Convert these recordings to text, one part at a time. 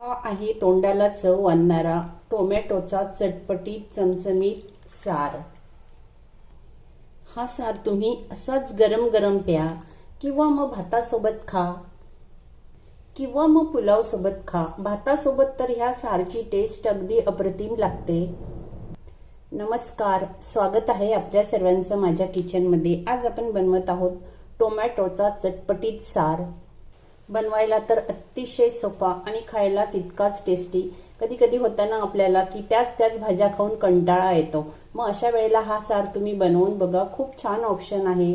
हा आहे तोंडाला चव आणणारा टोमॅटोचा चटपटीत चमचमीत सार. हा सार तुम्ही असाच गरम गरम प्या किंवा मग भातासोबत खा किंवा मग पुलावसोबत खा. भातासोबत तर ह्या सारची टेस्ट अगदी अप्रतिम लागते. नमस्कार. स्वागत आहे आपल्या सर्वांचं माझ्या किचनमध्ये आज आपण बनवत आहोत टोमॅटोचा चटपटीत सार. बनवायला तर अतिशय सोपा आणि खायला तितकाच टेस्टी कधी कधी होताना आपल्याला की त्याच त्याच भाज्या खाऊन कंटाळा येतो. मग अशा वेळेला हा सार तुम्ही बनवून बघा. खूप छान ऑप्शन आहे.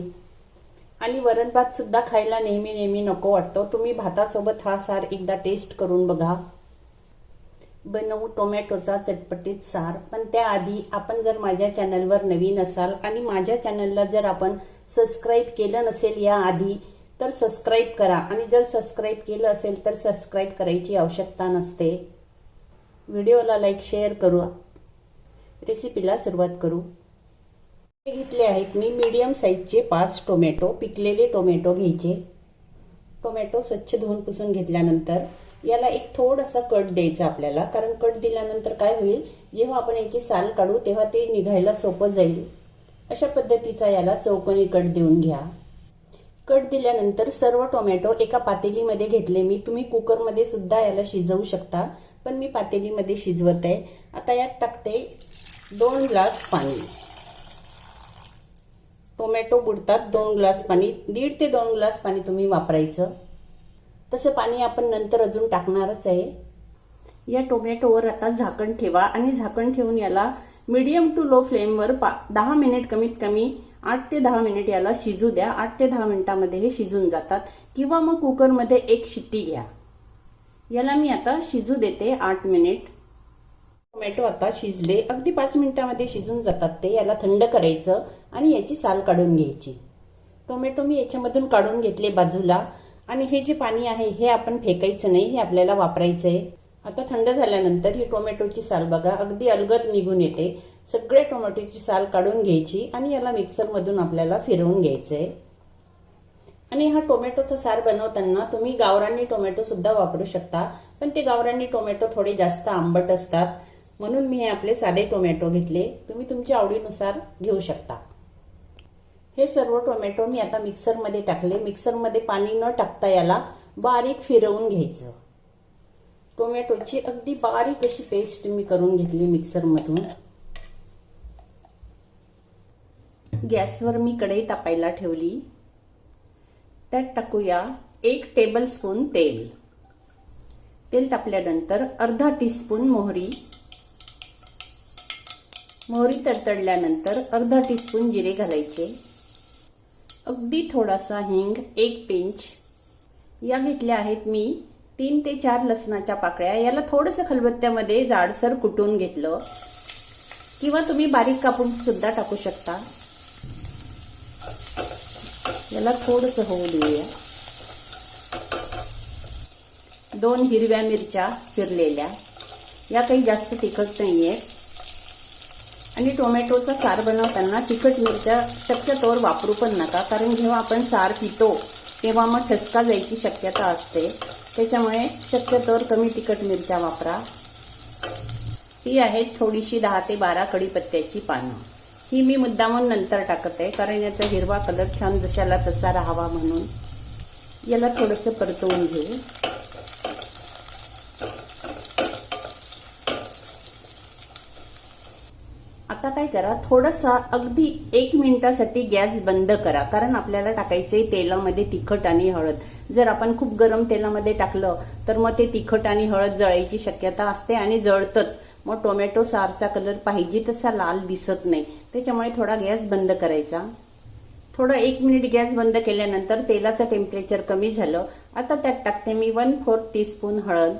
आणि वरण भात सुद्धा खायला नेहमी नेहमी नको वाटतो. तुम्ही भातासोबत हा सार एकदा टेस्ट करून बघा. बनवू टोमॅटोचा चटपटीत सार. पण त्याआधी आपण जर माझ्या चॅनलवर नवीन असाल आणि माझ्या चॅनलला जर आपण सबस्क्राईब केलं नसेल याआधी तर सबस्क्राईब करा. आणि जर सबस्क्राईब केलं असेल तर सबस्क्राईब करायची आवश्यकता नसते. व्हिडिओला लाईक शेअर करू. रेसिपीला सुरुवात करू. हे घेतले आहेत मी मीडियम साईजचे पाच टोमॅटो पिकलेले टोमॅटो घ्यायचे. टोमॅटो स्वच्छ धुवून पुसून घेतल्यानंतर याला एक थोडासा कट द्यायचा आपल्याला. कारण कट दिल्यानंतर काय होईल? जेव्हा आपण याची साल काढू तेव्हा ते निघायला सोपं जाईल. अशा पद्धतीचा याला चौकोनी कट देऊन घ्या. कट दिल्यानंतर सर्व टोमॅटो एका पातेलीमध्ये घेतले. मी तुम्ही कुकरमध्ये सुद्धा याला शिजवू शकता पण मी पातेलीमध्ये शिजवत आहे. आता यात टाकते दोन ग्लास पाणी. टोमॅटो बुडतात दोन ग्लास पाणी दीड ते दोन ग्लास पाणी तुम्ही वापरायचं. तसं पाणी आपण नंतर अजून टाकणारच आहे. या टोमॅटोवर आता झाकण ठेवा आणि झाकण ठेवून याला मीडियम टू लो फ्लेमवर पा दहा मिनिट कमीत कमी आठ ते दहा मिनिट याला शिजू द्या. आठ ते दहा मिनिटामध्ये हे शिजून जातात. किंवा मग कुकरमध्ये एक शिट्टी घ्या. याला मी आता शिजू देते आठ मिनिट. टोमॅटो आता शिजले. अगदी पाच मिनिटामध्ये शिजून जातात ते. याला थंड करायचं आणि याची साल काढून घ्यायची. टोमॅटो मी याच्यामधून काढून घेतले बाजूला. आणि हे जे पाणी आहे हे आपण फेकायचं नाही. हे आपल्याला वापरायचं आहे आता थंड झाल्यानंतर ही टोमॅटोची साल बघा. अगदी अलगद निघून येते. सगळ्या टोमॅटोची साल काढून घ्यायची आणि याला मिक्सरमधून आपल्याला फिरवून घ्यायचं आहे आणि हा टोमॅटोचा सार बनवताना तुम्ही गावरानी टोमॅटो सुद्धा वापरू शकता पण ते गावरानी टोमॅटो थोडे जास्त आंबट असतात. म्हणून मी हे आपले साधे टोमॅटो घेतले. तुम्ही तुमच्या आवडीनुसार घेऊ शकता. हे सर्व टोमॅटो मी आता मिक्सरमध्ये टाकले. मिक्सरमध्ये पाणी न टाकता याला बारीक फिरवून घ्यायचं. टोमॅटोची अगदी बारीक अशी पेस्ट मी करून घेतली मिक्सरमधून. गॅसवर मी कढई तापायला ठेवली. त्यात टाकूया एक टेबल स्पून तेल. तेल तापल्यानंतर अर्धा टीस्पून मोहरी. मोहरी तडतडल्यानंतर अर्धा टीस्पून जिरे घालायचे. अगदी थोडासा हिंग एक पिंच या घेतल्या आहेत मी. तीन ते चार लसणाच्या पाकळ्या. याला थोडंसं खलबत्त्यामध्ये जाडसर कुटून घेतलं. किंवा तुम्ही बारीक कापून सुद्धा टाकू शकता. याला थोडंसं होऊ देऊया. दोन हिरव्या मिरच्या चिरलेल्या. या काही जास्त तिखट नाही आहेत आणि टोमॅटोचा सार बनवताना तिखट मिरच्या शक्यतोवर वापरू पण नका कारण जेव्हा आपण सार पितो तेव्हा मग ठसका जायची शक्यता असते. त्याच्यामुळे शक्यतोवर कमी तिखट मिरच्या वापरा. ही आहेत थोडीशी दहा ते बारा कढीपत्त्याची पानं. ही मी मुद्दामून नंतर टाकत आहे कारण याचा हिरवा कलर छान जशाला तसा राहावा म्हणून. याला थोडंसं परतवून घेऊ. आता काय करा थोडासा अगदी एक मिनिटासाठी गॅस बंद करा कारण आपल्याला टाकायचंय तेलामध्ये तिखट आणि हळद. जर आपण खूप गरम तेलामध्ये टाकलं तर मग ते तिखट आणि हळद जळायची शक्यता असते आणि जळतच. मग टोमॅटो सारसा कलर पाहिजे तसा लाल दिसत नाही. त्याच्यामुळे थोडा गॅस बंद करायचा. थोडं एक मिनिट गॅस बंद केल्यानंतर तेलाचं टेम्परेचर कमी झालं. आता त्यात टाकते मी वन फोर्थ टीस्पून हळद.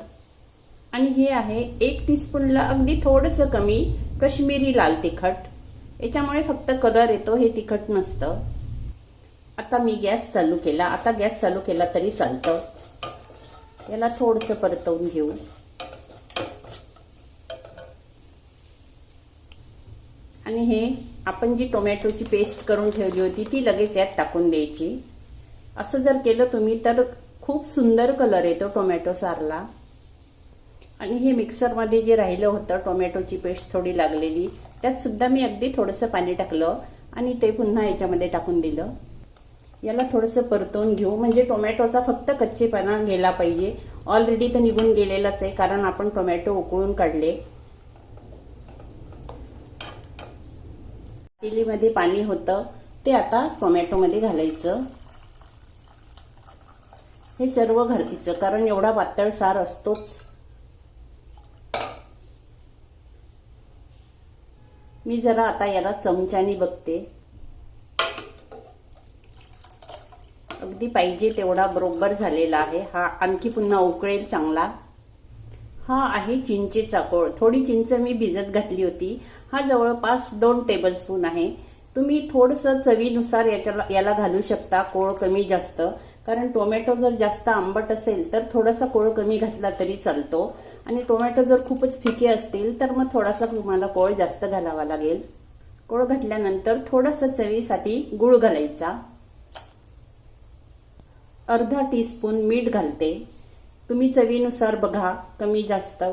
आणि हे आहे एक टीस्पूनला अगदी थोडंसं कमी कश्मीरी लाल तिखट. याच्यामुळे फक्त कलर येतो हे तिखट नसतं. आता मी गॅस चालू केला. आता गॅस चालू केला तरी चालतं. याला थोडंसं परतवून घेऊ. आणि हे आपण जी टोमॅटोची पेस्ट करून ठेवली होती ती लगेच यात टाकून द्यायची. असं जर केलं तुम्ही तर खूप सुंदर कलर येतो टोमॅटो सारला. आणि हे मिक्सरमध्ये जे राहिलं होतं टोमॅटोची पेस्ट थोडी लागलेली त्यात सुद्धा मी अगदी थोडंसं पाणी टाकलं आणि ते पुन्हा याच्यामध्ये टाकून दिलं. याला थोडंसं परतवून घेऊ. म्हणजे टोमॅटोचा फक्त कच्चेपणा गेला पाहिजे. ऑलरेडी तर निघून गेलेलाच आहे कारण आपण टोमॅटो उकळून काढले. पातेलीमध्ये पाणी होतं ते आता टोमॅटोमध्ये घालायचं. हे सर्व घालतीचं कारण एवढा पातळ सार असतोच. मी जरा आता याला चमच्याने बघते. अगदी पाहिजे तेवढा बरोबर झालेला आहे. हा आणखी पुन्हा उकळेल चांगला. हा आहे चिंचेचा कोळ थोडी चिंच मी भिजत घातली होती. हा जवळपास दोन टेबलस्पून आहे. तुम्ही थोडंसं चवीनुसार याच्याला याला घालू शकता कोळ कमी जास्त. कारण टोमॅटो जर जास्त आंबट असेल तर थोडासा कोळ कमी घातला तरी चालतो. आणि टोमॅटो जर खूपच फिके असतील तर मग थोडासा तुम्हाला कोळ जास्त घालावा लागेल. कोळ घातल्यानंतर थोडंसं चवीसाठी गुळ घालायचा. अर्धा टीस्पून मीठ घालते. तुम्ही चवीनुसार बघा कमी जास्त.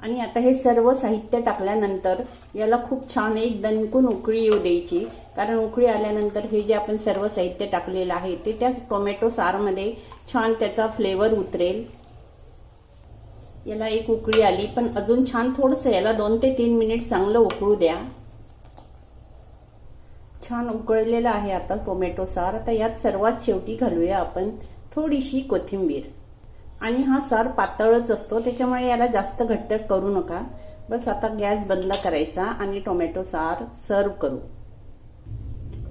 आणि आता हे सर्व साहित्य टाकल्यानंतर याला खूप छान एक दणकून उकळी येऊ द्यायची. कारण उकळी आल्यानंतर हे जे आपण सर्व साहित्य टाकलेलं आहे ते त्या टोमॅटो सारमध्ये छान त्याचा फ्लेवर उतरेल. याला एक उकळी आली पण अजून छान थोडंसं याला दोन ते तीन मिनिट चांगलं उकळू द्या. छान उकळलेलं आहे आता टोमॅटो सार. आता यात सर्वात शेवटी घालूया आपण थोडीशी कोथिंबीर. आणि हा सार पातळच असतो त्याच्यामुळे याला जास्त घट्ट करू नका. बस आता गॅस बंद करायचा आणि टोमॅटो सार सर्व करू.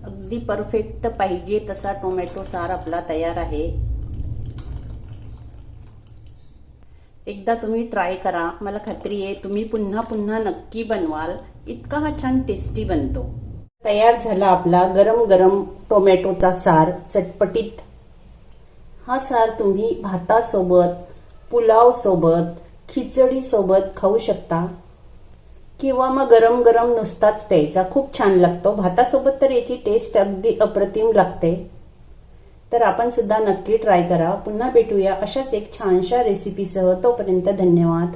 अगदी परफेक्ट पाहिजे तसा टोमॅटो सार आपला तयार आहे. एकदा तुम्ही ट्राय करा. मला खात्री आहे तुम्ही पुन्हा पुन्हा नक्की बनवाल. इतका हा छान टेस्टी बनतो. तयार झाला आपला गरम गरम टोमॅटोचा सार चटपटीत. हा सार तुम्ही भातासोबत पुलावसोबत खिचडीसोबत खाऊ शकता. किंवा मग गरम गरम नुसताच प्यायचा. खूप छान लागतो. भातासोबत तर याची टेस्ट अगदी अप्रतिम लागते. तर आपण सुद्धा नक्की ट्राय करा. पुन्हा भेटूया अशाच एक छानशा रेसिपीसह तोपर्यंत धन्यवाद.